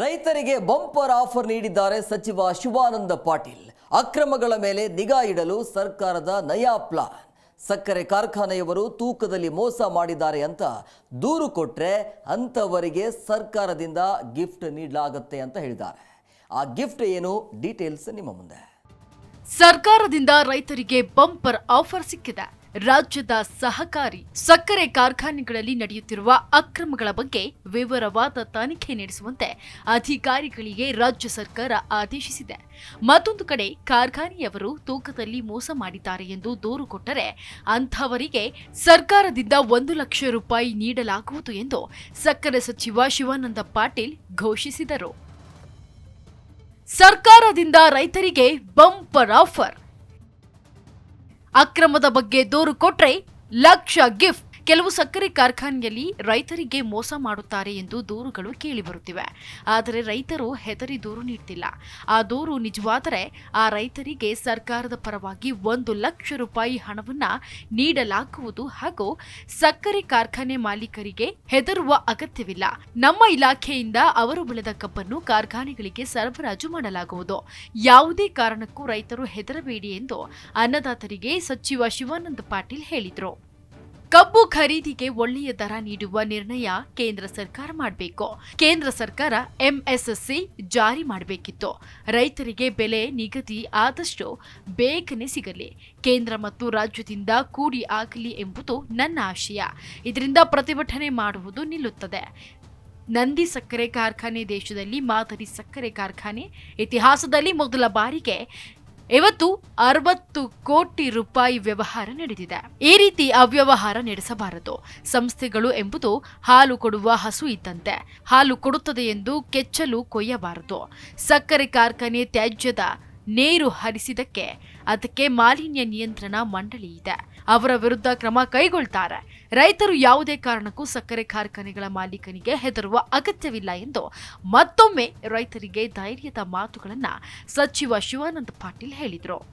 ರೈತರಿಗೆ bumper offer ನೀಡಿದ್ದಾರೆ ಸಚಿವ ಶಿವಾನಂದ ಪಾಟೀಲ್. ಅಕ್ರಮಗಳ ಮೇಲೆ ನಿಗಾ ಇಡಲು ಸರ್ಕಾರದ ನಯಾ ಪ್ಲಾನ್. ಸಕ್ಕರೆ ಕಾರ್ಖಾನೆಯವರು ತೂಕದಲ್ಲಿ ಮೋಸ ಮಾಡಿದ್ದಾರೆ ಅಂತ ದೂರು ಕೊಟ್ಟರೆ ಅಂಥವರಿಗೆ ಸರ್ಕಾರದಿಂದ ಗಿಫ್ಟ್ ನೀಡಲಾಗುತ್ತೆ ಅಂತ ಹೇಳಿದ್ದಾರೆ. ಆ ಗಿಫ್ಟ್ ಏನು ಡೀಟೇಲ್ಸ್ ನಿಮ್ಮ ಮುಂದೆ. ಸರ್ಕಾರದಿಂದ ರೈತರಿಗೆ ಬಂಪರ್ ಆಫರ್ ಸಿಕ್ಕಿದೆ. ರಾಜ್ಯದ ಸಹಕಾರಿ ಸಕ್ಕರೆ ಕಾರ್ಖಾನೆಗಳಲ್ಲಿ ನಡೆಯುತ್ತಿರುವ ಅಕ್ರಮಗಳ ಬಗ್ಗೆ ವಿವರವಾದ ತನಿಖೆ ನಡೆಸುವಂತೆ ಅಧಿಕಾರಿಗಳಿಗೆ ರಾಜ್ಯ ಸರ್ಕಾರ ಆದೇಶಿಸಿದೆ. ಮತ್ತೊಂದು ಕಡೆ ಕಾರ್ಖಾನೆಯವರು ತೂಕದಲ್ಲಿ ಮೋಸ ಮಾಡಿದ್ದಾರೆ ಎಂದು ದೂರು ಕೊಟ್ಟರೆ ಅಂಥವರಿಗೆ ಸರ್ಕಾರದಿಂದ ಒಂದು ಲಕ್ಷ ರೂಪಾಯಿ ನೀಡಲಾಗುವುದು ಎಂದು ಸಕ್ಕರೆ ಸಚಿವ ಶಿವಾನಂದ ಪಾಟೀಲ್ ಘೋಷಿಸಿದರು. ಸರ್ಕಾರದಿಂದ ರೈತರಿಗೆ ಬಂಪರ್ ಆಫರ್. ಅಕ್ರಮದ ಬಗ್ಗೆ ದೂರು ಕೊಟ್ರೆ ಲಕ್ಷ ಗಿಫ್ಟ್. ಕೆಲವು ಸಕ್ಕರೆ ಕಾರ್ಖಾನೆಯಲ್ಲಿ ರೈತರಿಗೆ ಮೋಸ ಮಾಡುತ್ತಾರೆ ಎಂದು ದೂರುಗಳು ಕೇಳಿಬರುತ್ತಿವೆ ಆದರೆ ರೈತರು ಹೆದರಿ ದೂರು ನೀಡ್ತಿಲ್ಲ. ಆ ದೂರು ನಿಜವಾದರೆ ಆ ರೈತರಿಗೆ ಸರ್ಕಾರದ ಪರವಾಗಿ ಒಂದು ಲಕ್ಷ ರೂಪಾಯಿ ಹಣವನ್ನ ನೀಡಲಾಗುವುದು ಹಾಗೂ ಸಕ್ಕರೆ ಕಾರ್ಖಾನೆ ಮಾಲೀಕರಿಗೆ ಹೆದರುವ ಅಗತ್ಯವಿಲ್ಲ. ನಮ್ಮ ಇಲಾಖೆಯಿಂದ ಅವರು ಬೆಳೆದ ಕಬ್ಬನ್ನು ಕಾರ್ಖಾನೆಗಳಿಗೆ ಸರಬರಾಜು ಮಾಡಲಾಗುವುದು. ಯಾವುದೇ ಕಾರಣಕ್ಕೂ ರೈತರು ಹೆದರಬೇಡಿ ಎಂದು ಅನ್ನದಾತರಿಗೆ ಸಚಿವ ಶಿವಾನಂದ ಪಾಟೀಲ್ ಹೇಳಿದರು. ಕಬ್ಬು ಖರೀದಿಗೆ ಒಳ್ಳೆಯ ದರ ನೀಡುವ ನಿರ್ಣಯ ಕೇಂದ್ರ ಸರ್ಕಾರ ಮಾಡಬೇಕು. ಕೇಂದ್ರ ಸರ್ಕಾರ ಎಂಎಸ್ಎಸ್ಸಿ ಜಾರಿ ಮಾಡಬೇಕಿತ್ತು. ರೈತರಿಗೆ ಬೆಲೆ ನಿಗದಿ ಆದಷ್ಟು ಬೇಗನೆ ಸಿಗಲಿ. ಕೇಂದ್ರ ಮತ್ತು ರಾಜ್ಯದಿಂದ ಕೂಡಿ ಆಗಲಿ ಎಂಬುದು ನನ್ನ ಆಶಯ. ಇದರಿಂದ ಪ್ರತಿಭಟನೆ ಮಾಡುವುದು ನಿಲ್ಲುತ್ತದೆ. ನಂದಿ ಸಕ್ಕರೆ ಕಾರ್ಖಾನೆ ದೇಶದಲ್ಲಿ ಮಾದರಿ ಸಕ್ಕರೆ ಕಾರ್ಖಾನೆ ಇತಿಹಾಸದಲ್ಲಿ ಮೊದಲ ಬಾರಿಗೆ ಇವತ್ತು ಅರವತ್ತು ಕೋಟಿ ರೂಪಾಯಿ ವ್ಯವಹಾರ ನಡೆದಿದೆ. ಈ ರೀತಿ ಅವ್ಯವಹಾರ ನಡೆಸಬಾರದು. ಸಂಸ್ಥೆಗಳು ಎಂಬುದು ಹಾಲು ಕೊಡುವ ಹಸು ಇದ್ದಂತೆ. ಹಾಲು ಕೊಡುತ್ತದೆ ಎಂದು ಕೆಚ್ಚಲು ಕೊಯ್ಯಬಾರದು. ಸಕ್ಕರೆ ಕಾರ್ಖಾನೆ ತ್ಯಾಜ್ಯದ ನೀರು ಹರಿಸಿದಕ್ಕೆ ಅದಕ್ಕೆ ಮಾಲಿನ್ಯ ನಿಯಂತ್ರಣ ಮಂಡಳಿ ಇದೆ. ಅವರ ವಿರುದ್ಧ ಕ್ರಮ ಕೈಗೊಳ್ತಾರೆ. ರೈತರು ಯಾವುದೇ ಕಾರಣಕ್ಕೂ ಸಕ್ಕರೆ ಕಾರ್ಖಾನೆಗಳ ಮಾಲೀಕನಿಗೆ ಹೆದರುವ ಅಗತ್ಯವಿಲ್ಲ ಎಂದು ಮತ್ತೊಮ್ಮೆ ರೈತರಿಗೆ ಧೈರ್ಯದ ಮಾತುಗಳನ್ನು ಸಚಿವ ಶಿವಾನಂದ ಪಾಟೀಲ್ ಹೇಳಿದರು.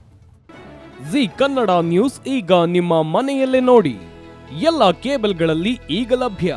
ಜಿ ಕನ್ನಡ ನ್ಯೂಸ್ ಈಗ ನಿಮ್ಮ ಮನೆಯಲ್ಲೇ ನೋಡಿ. ಎಲ್ಲ ಕೇಬಲ್ಗಳಲ್ಲಿ ಈಗ ಲಭ್ಯ.